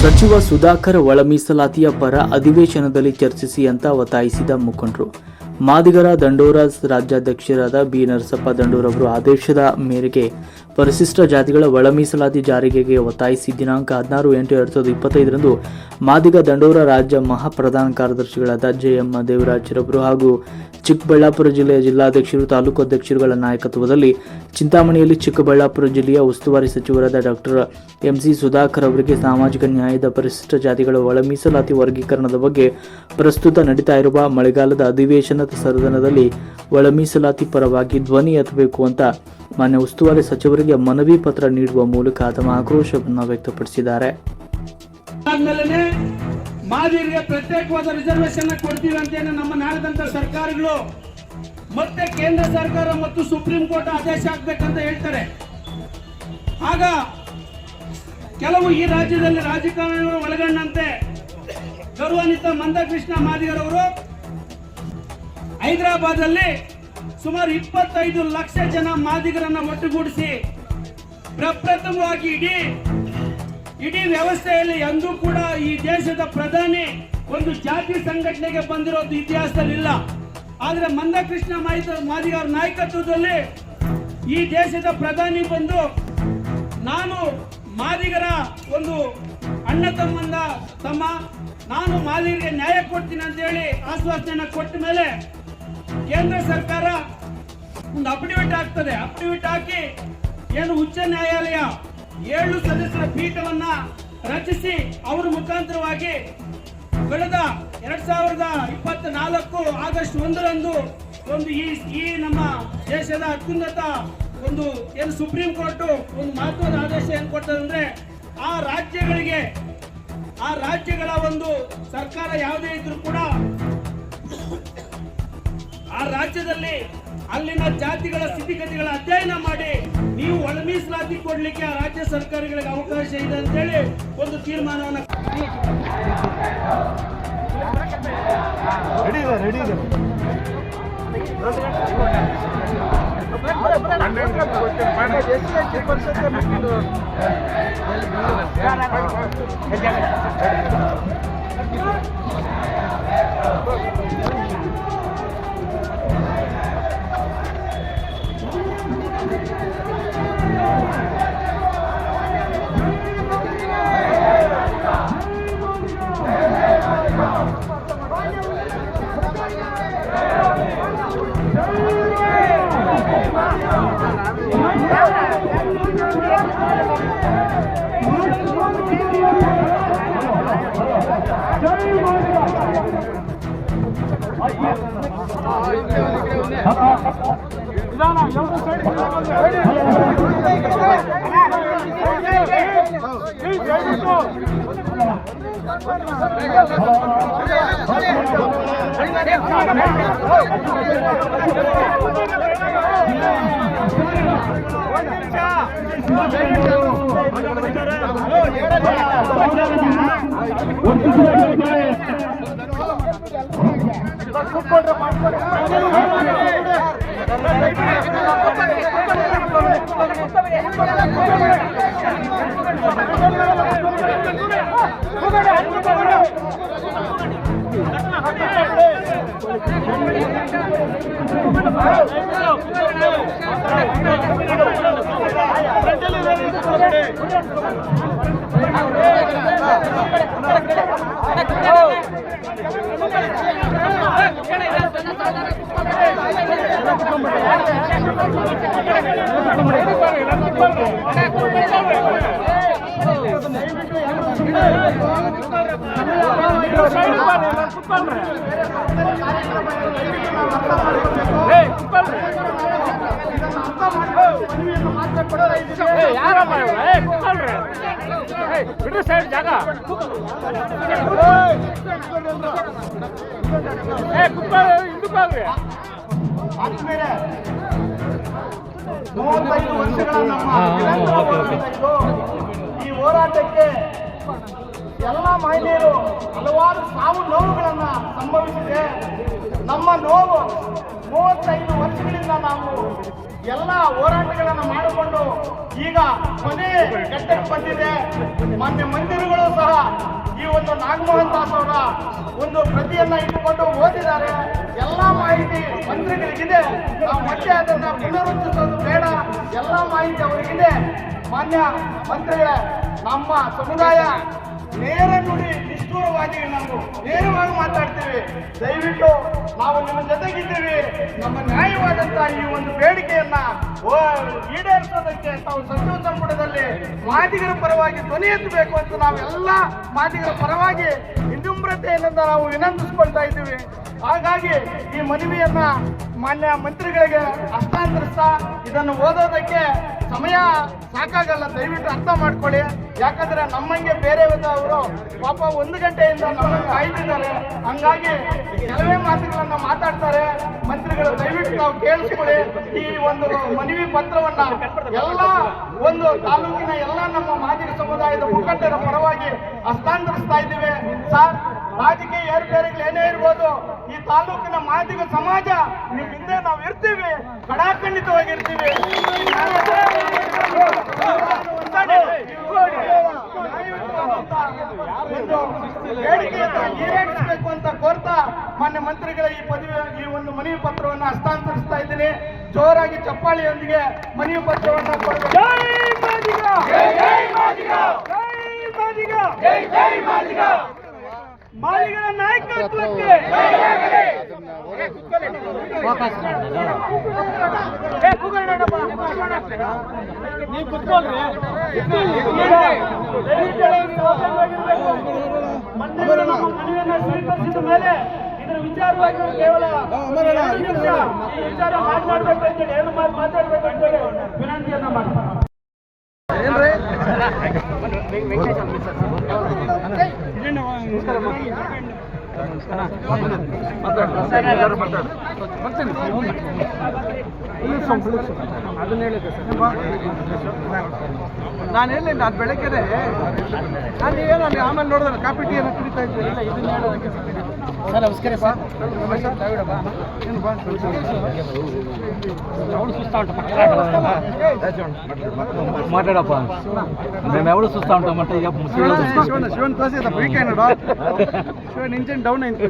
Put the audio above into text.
ಸಚಿವ ಸುಧಾಕರ್ ಒಳ ಮೀಸಲಾತಿಯ ಪರ ಅಧಿವೇಶನದಲ್ಲಿ ಚರ್ಚಿಸಿ ಅಂತ ಒತ್ತಾಯಿಸಿದ ಮುಖಂಡರು. ಮಾದಿಗರ ದಂಡೋರ ರಾಜ್ಯಾಧ್ಯಕ್ಷರಾದ ಬಿ. ನರಸಪ್ಪ ದಂಡೂರವರು ಆದೇಶದ ಮೇರೆಗೆ ಪರಿಶಿಷ್ಟ ಜಾತಿಗಳ ಒಳ ಮೀಸಲಾತಿ ಜಾರಿಗೆ ಒತ್ತಾಯಿಸಿ ದಿನಾಂಕ ಹದಿನಾರು ಎಂಟು ಎರಡು ಸಾವಿರದ ಇಪ್ಪತ್ತೈದರಂದು ಮಾದಿಗ ದಂಡೋರ ರಾಜ್ಯ ಮಹಾಪ್ರಧಾನ ಕಾರ್ಯದರ್ಶಿಗಳಾದ ಜೆ. ಎಂ. ದೇವರಾಜ್ರವರು ಹಾಗೂ ಚಿಕ್ಕಬಳ್ಳಾಪುರ ಜಿಲ್ಲೆಯ ಜಿಲ್ಲಾಧ್ಯಕ್ಷರು, ತಾಲೂಕು ಅಧ್ಯಕ್ಷರುಗಳ ನಾಯಕತ್ವದಲ್ಲಿ ಚಿಂತಾಮಣಿಯಲ್ಲಿ ಚಿಕ್ಕಬಳ್ಳಾಪುರ ಜಿಲ್ಲೆಯ ಉಸ್ತುವಾರಿ ಸಚಿವರಾದ ಡಾಕ್ಟರ್ ಎಂಸಿ ಸುಧಾಕರ್ ಅವರಿಗೆ ಸಾಮಾಜಿಕ ನ್ಯಾಯದ ಪರಿಶಿಷ್ಟ ಜಾತಿಗಳ ಒಳ ಮೀಸಲಾತಿ ವರ್ಗೀಕರಣದ ಬಗ್ಗೆ ಪ್ರಸ್ತುತ ನಡೀತಾ ಇರುವ ಮಳೆಗಾಲದ ಅಧಿವೇಶನದ ಸದನದಲ್ಲಿ ಒಳ ಮೀಸಲಾತಿ ಪರವಾಗಿ ಧ್ವನಿ ಎತ್ತಬೇಕು ಅಂತ ಮಾನ್ಯ ಉಸ್ತುವಾರಿ ಸಚಿವರಿಗೆ ಮನವಿ ಪತ್ರ ನೀಡುವ ಮೂಲಕ ತಮ್ಮ ಆಕ್ರೋಶವನ್ನು ವ್ಯಕ್ತಪಡಿಸಿದ್ದಾರೆ. ಮಾದಿರಿಗೆ ಪ್ರತ್ಯೇಕವಾದ ರಿಸರ್ವೇಶನ್ ಕೊಡ್ತೀವಿ ಅಂತೇಳಿ ನಮ್ಮ ನಾಡದಂತ ಸರ್ಕಾರಗಳು. ಮತ್ತೆ ಕೇಂದ್ರ ಸರ್ಕಾರ ಮತ್ತು ಸುಪ್ರೀಂ ಕೋರ್ಟ್ ಆದೇಶ ಆಗ್ಬೇಕಂತ ಹೇಳ್ತಾರೆ. ಆಗ ಕೆಲವು ಈ ರಾಜ್ಯದಲ್ಲಿ ರಾಜಕಾರಣಿಗಳು ಒಳಗೊಂಡಂತೆ ಗೌರವಾನ್ವಿತ ಮಂದಕೃಷ್ಣ ಮಾದಿಗರವರು ಹೈದರಾಬಾದ್ ಅಲ್ಲಿ ಸುಮಾರು ಇಪ್ಪತ್ತೈದು ಲಕ್ಷ ಜನ ಮಾದಿಗರನ್ನ ಒಟ್ಟುಗೂಡಿಸಿ ಪ್ರಪ್ರಥಮವಾಗಿ ಇಡೀ ಇಡೀ ವ್ಯವಸ್ಥೆಯಲ್ಲಿ ಎಂದೂ ಕೂಡ ಈ ದೇಶದ ಪ್ರಧಾನಿ ಒಂದು ಜಾತಿ ಸಂಘಟನೆಗೆ ಬಂದಿರೋದು ಇತಿಹಾಸದಲ್ಲಿ ಇಲ್ಲ ಆದ್ರೆ ಮಂದಕೃಷ್ಣ ಮಾದಿಗ ಮಾದಿಗರ ನಾಯಕತ್ವದಲ್ಲಿ ಈ ದೇಶದ ಪ್ರಧಾನಿ ಬಂದು ನಾನು ಮಾದಿಗರ ಒಂದು ಅಣ್ಣ ತಮ್ಮಂದ ತಮ್ಮ, ನಾನು ಮಾದಿಗರಿಗೆ ನ್ಯಾಯ ಕೊಡ್ತೀನಿ ಅಂತ ಹೇಳಿ ಆಶ್ವಾಸನೆಯನ್ನ ಕೊಟ್ಟ ಮೇಲೆ ಕೇಂದ್ರ ಸರ್ಕಾರ ಒಂದು ಅಫಿಡವಿಟ್ ಆಗ್ತದೆ ಅಫಿಡವಿಟ್ ಹಾಕಿ ಏನು ಉಚ್ಚ ನ್ಯಾಯಾಲಯ ಏಳು ಸದಸ್ಯರ ಪೀಠವನ್ನ ರಚಿಸಿ ಅವರ ಮುಖಾಂತರವಾಗಿ ಕಳೆದ ಎರಡ್ ಸಾವಿರದ ಇಪ್ಪತ್ತ ನಾಲ್ಕು ಆಗಸ್ಟ್ ಒಂದರಂದು ಒಂದು ಈ ಈ ನಮ್ಮ ದೇಶದ ಅತ್ಯುನ್ನತ ಒಂದು ಏನು ಸುಪ್ರೀಂ ಕೋರ್ಟ್ ಒಂದು ಮಹತ್ವದ ಆದೇಶ ಏನ್ ಕೊಡ್ತದಂದ್ರೆ ಆ ರಾಜ್ಯಗಳಿಗೆ, ಆ ರಾಜ್ಯಗಳ ಒಂದು ಸರ್ಕಾರ ಯಾವುದೇ ಇದ್ರೂ ಕೂಡ ಆ ರಾಜ್ಯದಲ್ಲಿ ಅಲ್ಲಿನ ಜಾತಿಗಳ ಸ್ಥಿತಿಗತಿಗಳ ಅಧ್ಯಯನ ಮಾಡಿ ನೀವು ಒಳ ಮೀಸಲಾತಿ ಕೊಡ್ಲಿಕ್ಕೆ ಆ ರಾಜ್ಯ ಸರ್ಕಾರಗಳಿಗೆ ಅವಕಾಶ ಇದೆ ಅಂತೇಳಿ ಒಂದು ತೀರ್ಮಾನವನ್ನು ರೆಡಿ ಇದೆ ರೆಡಿ ಇದೆ ಯಾರಪ್ಪ ಇವ್ರು? ಮಾಡ್ತಾರೆ ಕೂತ್ಕೊಳ್ರಿ. ಏ, ಬಿಡ್ರಿ ಸೈಡ್ ಜಾಗ ಏ ಕುತ್ಕೊಳ್ಳಿ ಹಿಂದಕ್ಕೆ ಹೋಗ್ರಿ ಆದ್ಮೇಲೆ ಮೂವತ್ತೈದು ವರ್ಷಗಳ ನಮ್ಮ ನಿರಂತರ ಹೋರಾಟ ಇದು. ಈ ಹೋರಾಟಕ್ಕೆ ಎಲ್ಲ ಮಹಿಳೆಯರು ಹಲವಾರು ಸಾವು ನೋವುಗಳನ್ನು ಸಂಭವಿಸಿದೆ ನಮ್ಮ ನೋವು ಮೂವತ್ತೈದು ವರ್ಷಗಳಿಂದ ನಾವು ಎಲ್ಲ ಹೋರಾಟಗಳನ್ನು ಮಾಡಿಕೊಂಡು ಈಗ ಕೊನೆ ಘಟ್ಟಕ್ಕೆ ಬಂದಿದೆ. ಮಾನ್ಯ ಮಂದಿರಗಳು ಸಹ ಈ ಒಂದು ನಾಗಮೋಹನ್ ದಾಸ್ ಅವರ ಒಂದು ಪ್ರತಿಯನ್ನ ಇಟ್ಟುಕೊಂಡು ಓದಿದ್ದಾರೆ. ಎಲ್ಲ ಮಾಹಿತಿ ಮಂತ್ರಿಗಳಿಗಿದೆ ನಾವು ಮತ್ತೆ ಅದನ್ನ ಪುನರುಚ್ಚಿಸೋದು ಬೇಡ. ಎಲ್ಲ ಮಾಹಿತಿ ಅವರಿಗಿದೆ. ಮಾನ್ಯ ಮಂತ್ರಿಗಳೇ, ನಮ್ಮ ಸಮುದಾಯ ನೇರ ನುಡಿ ನಿಷ್ಠೂರವಾಗಿ ನಾವು ನೇರವಾಗಿ ಮಾತಾಡ್ತೀವಿ. ದಯವಿಟ್ಟು ನಾವು ನಿಮ್ಮ ಜೊತೆಗಿದ್ದೇವೆ. ನಮ್ಮ ನ್ಯಾಯವಾದಂತಹ ಈ ಒಂದು ಬೇಡಿಕೆಯನ್ನ ಈಡೇರಿಸೋದಕ್ಕೆ ತಾವು ಸಚಿವ ಸಂಪುಟದಲ್ಲಿ ಮಾದಿಗರ ಪರವಾಗಿ ಧ್ವನಿ ಎತ್ತಬೇಕು ಅಂತ ನಾವೆಲ್ಲ ಮಾದಿಗರ ಪರವಾಗಿ ವಿನಮ್ರತೆಯಿಂದ ನಾವು ವಿನಂತಿಸ್ಕೊಳ್ತಾ ಇದ್ದೀವಿ. ಹಾಗಾಗಿ ಈ ಮನವಿಯನ್ನ ಮಾನ್ಯ ಮಂತ್ರಿಗಳಿಗೆ ಹಸ್ತಾಂತರಿಸ್ತಾ ಇದನ್ನು ಓದೋದಕ್ಕೆ ಸಮಯ ಸಾಕಾಗಲ್ಲ. ದಯವಿಟ್ಟು ಅರ್ಥ ಮಾಡ್ಕೊಳ್ಳಿ. ಯಾಕಂದ್ರೆ ನಮ್ಮಂಗೆ ಬೇರೆ ಅವರು ಪಾಪ ಒಂದು ಗಂಟೆಯಿಂದ ನಮ್ಮನ್ನು ಕಾಯ್ತಿದ್ದಾರೆ. ಹಂಗಾಗಿ ಕೆಲವೇ ಮಾತುಗಳನ್ನ ಮಾತಾಡ್ತಾರೆ. ಮಂತ್ರಿಗಳು, ದಯವಿಟ್ಟು ನಾವು ಕೇಳಿಸ್ಕೊಳ್ಳಿ. ಈ ಒಂದು ಮನವಿ ಪತ್ರವನ್ನ ಎಲ್ಲ ಒಂದು ತಾಲೂಕಿನ ಎಲ್ಲ ನಮ್ಮ ಮಾದಿಗ ಸಮುದಾಯದ ಮುಖಂಡರ ಪರವಾಗಿ ಹಸ್ತಾಂತರಿಸ್ತಾ ಇದ್ದೀವಿ. ಸರ್, ರಾಜಕೀಯ ಏರುಪೇರುಗಳು ಏನೇ ಇರ್ಬೋದು ತಾಲೂಕಿನ ಮಾದಿಗ ಸಮಾಜ ನಿಮ್ಮ ಹಿಂದೆ ನಾವು ಇರ್ತೀವಿ. ಕಡಾಖಂಡಿತವಾಗಿರ್ತೀವಿ ಈಡೇರಿಸಬೇಕು ಅಂತ ಕೋರ್ತಾ ಮಾನ್ಯ ಮಂತ್ರಿಗಳ ಈ ಪದವಿ ಈ ಒಂದು ಮನವಿ ಪತ್ರವನ್ನು ಹಸ್ತಾಂತರಿಸ್ತಾ ಇದ್ದೀನಿ. ಜೋರಾಗಿ ಚಪ್ಪಾಳಿಯೊಂದಿಗೆ ಮನವಿ ಪತ್ರವನ್ನು ಕೊಡಬೇಕು ಜೈ ಮಾದಿಗ ಜೈ ಮಾದಿಗ ಜೈ ಮಾದಿಗ ಮಾದಿಗರ ನಾಯಕತ್ವಕ್ಕೆ ಕೂತ್ಕೊಳ್ಳೋಣಪ್ಪ. ನೀವು ಕುತ್ಕೊಳ್ರಿ ಸ್ವೀಕರಿಸಿದ ಮೇಲೆ ಇದರ ವಿಚಾರವಾಗಿ ಕೇವಲ ವಿಚಾರ ಮಾತನಾಡ್ಬೇಕು ಅಂತೇಳಿ ಏನು ಮಾತು ಮಾತಾಡ್ಬೇಕು ಅಂತೇಳಿ ವಿನಂತಿಯನ್ನ ಮಾಡ್ತಾರೆ ನಾನು ಹೇಳಿ ನಾನು ಬೆಳಗ್ಗೆನೆ ನಾನು ಏನು ಆಮೇಲೆ ನೋಡಿದ್ರೆ ಕಾಫಿ ಟೀ ಏನೋ ಕುಡಿತಾ ಇದ್ದೀನಿ ಸರ್ మాట్లాడప్ప. మేము ఎవరు చూస్తా ఉంటాం అంటే శివన్ ప్లస్ వీక్ అయినాడు? శివన్ ఇంజిన్ డౌన్ అయింది